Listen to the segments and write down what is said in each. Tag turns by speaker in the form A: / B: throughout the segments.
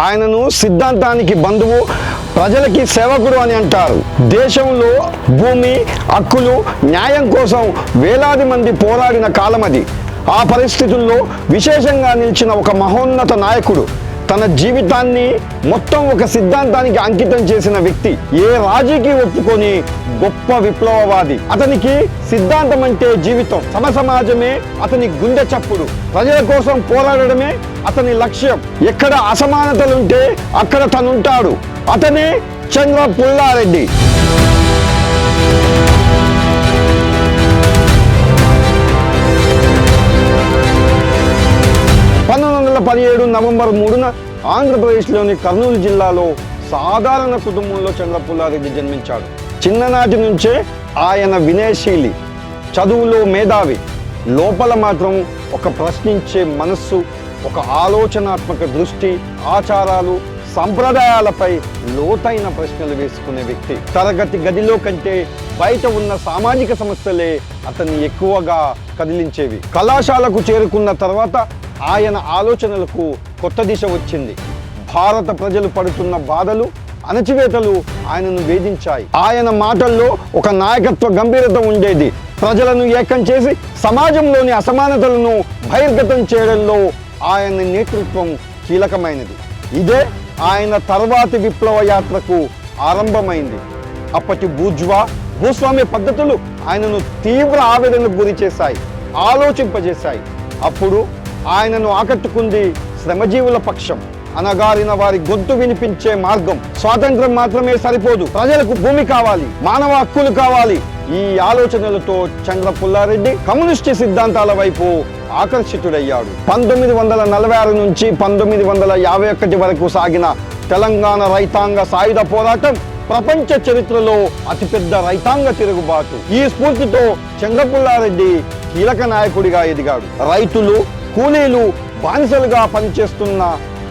A: ఆయనను సిద్ధాంతానికి బంధువు ప్రజలకి సేవకుడు అని అంటారు. దేశంలో భూమి హక్కులు న్యాయం కోసం వేలాది మంది పోరాడిన కాలం అది ఆ పరిస్థితుల్లో విశేషంగా నిలిచిన ఒక మహోన్నత నాయకుడు తన జీవితాన్ని మొత్తం ఒక సిద్ధాంతానికి అంకితం చేసిన వ్యక్తి ఏ రాజీకి ఒప్పుకొని గొప్ప విప్లవవాది. అతనికి సిద్ధాంతం అంటే జీవితం. సమసమాజమే అతని గుండె చప్పుడు. ప్రజల కోసం పోరాడడమే అతని లక్ష్యం. ఎక్కడ అసమానతలుంటే అక్కడ తనుంటాడు. అతనే చంద్ర పుల్లారెడ్డి. పంతొమ్మిది వందల పదిహేడు నవంబర్ మూడున ఆంధ్రప్రదేశ్లోని కర్నూలు జిల్లాలో సాధారణ కుటుంబంలో చంద్రపుల్లారెడ్డి జన్మించాడు. చిన్ననాటి నుంచే ఆయన వినయశీలి చదువులో మేధావి. లోపల మాత్రం ఒక ప్రశ్నించే మనస్సు ఒక ఆలోచనాత్మక దృష్టి ఆచారాలు సంప్రదాయాలపై లోతైన ప్రశ్నలు వేసుకునే వ్యక్తి. తరగతి గదిలో కంటే బయట ఉన్న సామాజిక సమస్యలే అతన్ని ఎక్కువగా కదిలించేవి. కళాశాలకు చేరుకున్న తర్వాత ఆయన ఆలోచనలకు కొత్త దిశ వచ్చింది. భారత ప్రజలు పడుతున్న బాధలు అణచివేతలు ఆయనను వేధించాయి. ఆయన మాటల్లో ఒక నాయకత్వ గంభీరత ఉండేది. ప్రజలను ఏకం చేసి సమాజంలోని అసమానతలను బహిర్గతం చేయడంలో ఆయన నేతృత్వం కీలకమైనది. ఇదే ఆయన తర్వాతి విప్లవ యాత్రకు ఆరంభమైంది. అప్పటి బూజ్వా భూస్వామ్య పద్ధతులు ఆయనను తీవ్ర ఆవేదనకు గురి చేశాయి ఆలోచింపజేశాయి. అప్పుడు ఆయనను ఆకట్టుకుంది శ్రమజీవుల పక్షం. అనగారిన వారి గొంతు వినిపించే మార్గం. స్వాతంత్రం మాత్రమే సరిపోదు. ప్రజలకు భూమి కావాలి. మానవ హక్కులు కావాలి. ఈ ఆలోచనలతో చంద్ర పుల్లారెడ్డి కమ్యూనిస్టు సిద్ధాంతాల వైపు ఆకర్షితుడయ్యాడు. పంతొమ్మిది వందల నలభై ఆరు నుంచి పంతొమ్మిది వందల యాభై ఒకటి వరకు సాగిన తెలంగాణ రైతాంగ సాయుధ పోరాటం ప్రపంచ చరిత్రలో అతిపెద్ద రైతాంగ తిరుగుబాటు. ఈ స్ఫూర్తితో చంద్రపుల్లారెడ్డి కీలక నాయకుడిగా ఎదిగాడు. రైతులు కూలీలు బానిసలుగా పనిచేస్తున్న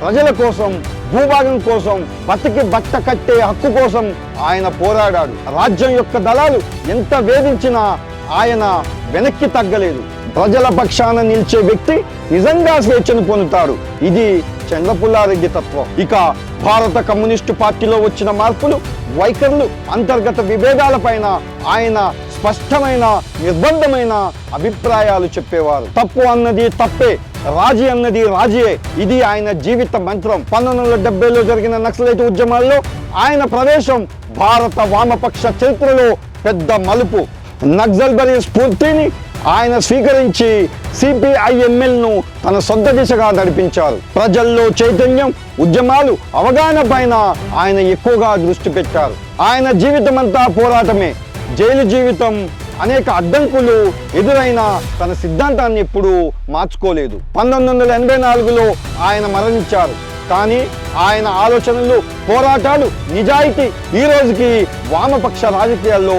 A: ప్రజల కోసం భూభాగం కోసం బతికి బట్ట కట్టే హక్కు కోసం ఆయన పోరాడాడు. రాజ్యం యొక్క దళాలు ఎంత వేధించినా ఆయన వెనక్కి తగ్గలేదు. ప్రజల పక్షాన నిలిచే వ్యక్తి నిజంగా స్వేచ్ఛను పొందుతారు. ఇది చంద్రపుల్లారెడ్డి తత్వం. ఇక భారత కమ్యూనిస్టు పార్టీలో వచ్చిన మార్పులు వైఖరులు అంతర్గత విభేదాలపైన ఆయన స్పష్టమైన నిర్బంధమైన అభిప్రాయాలు చెప్పేవారు. తప్పు అన్నది తప్పే. రాజీ అన్నది రాజీయే. ఇది ఆయన జీవిత మంత్రం. పంతొమ్మిది వందల డెబ్బైలో జరిగిన నక్సలైట్ ఉద్యమాల్లో ఆయన ప్రవేశం భారత వామపక్ష చరిత్రలో పెద్ద మలుపు. నక్సల్బరీ స్ఫూర్తిని ఆయన స్వీకరించి సిపిఐఎంఎల్ను తన సొంత దిశగా నడిపించారు. ప్రజల్లో చైతన్యం ఉద్యమాలు అవగాహన పైన ఆయన ఎక్కువగా దృష్టి పెట్టారు. ఆయన జీవితమంతా పోరాటమే. జైలు జీవితం అనేక అడ్డంకులు ఎదురైన తన సిద్ధాంతాన్ని ఎప్పుడూ మార్చుకోలేదు. పంతొమ్మిది వందల ఎనభై నాలుగులో ఆయన మరణించారు. కానీ ఆయన ఆలోచనలు పోరాటాలు నిజాయితీ ఈ రోజుకి వామపక్ష రాజకీయాల్లో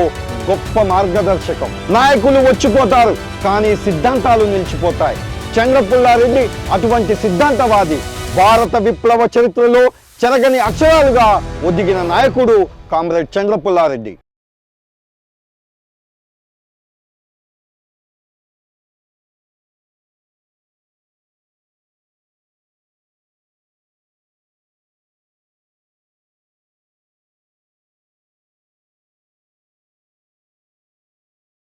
A: గొప్ప మార్గదర్శకం. నాయకులు వచ్చిపోతారు కానీ సిద్ధాంతాలు నిలిచిపోతాయి. చంద్రపుల్లారెడ్డి అటువంటి సిద్ధాంతవాది భారత విప్లవ చరిత్రలో చెరగని అక్షరాలుగా ఒదిగిన నాయకుడు కామ్రేడ్ చంద్రపుల్లారెడ్డి.